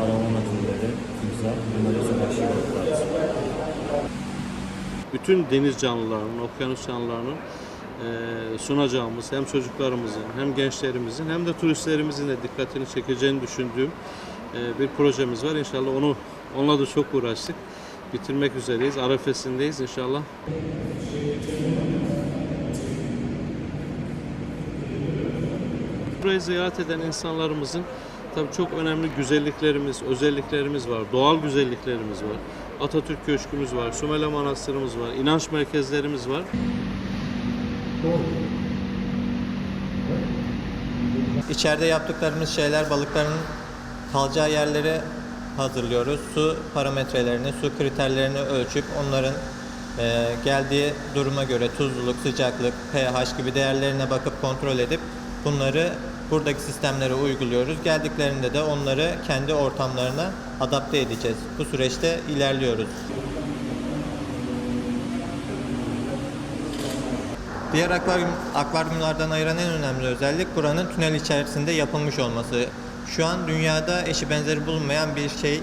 balıklar. bütün deniz canlılarının, okyanus canlılarının sunacağımız hem çocuklarımızın hem gençlerimizin hem de turistlerimizin de dikkatini çekeceğini düşündüğüm bir projemiz var. İnşallah onu onunla da çok uğraştık. Bitirmek üzereyiz. Arefesindeyiz inşallah. Burayı ziyaret eden insanlarımızın tabii çok önemli güzelliklerimiz, özelliklerimiz var. Doğal güzelliklerimiz var. Atatürk Köşkümüz var, Sümele Manastırımız var, inanç merkezlerimiz var. İçeride yaptıklarımız şeyler balıkların kalacağı yerleri hazırlıyoruz. Su parametrelerini, su kriterlerini ölçüp onların e, geldiği duruma göre tuzluluk, sıcaklık, pH gibi değerlerine bakıp kontrol edip bunları buradaki sistemlere uyguluyoruz. Geldiklerinde de onları kendi ortamlarına adapte edeceğiz. Bu süreçte ilerliyoruz. Diğer akvaryum, akvaryumlardan ayıran en önemli özellik buranın tünel içerisinde yapılmış olması. Şu an dünyada eşi benzeri bulunmayan bir şey.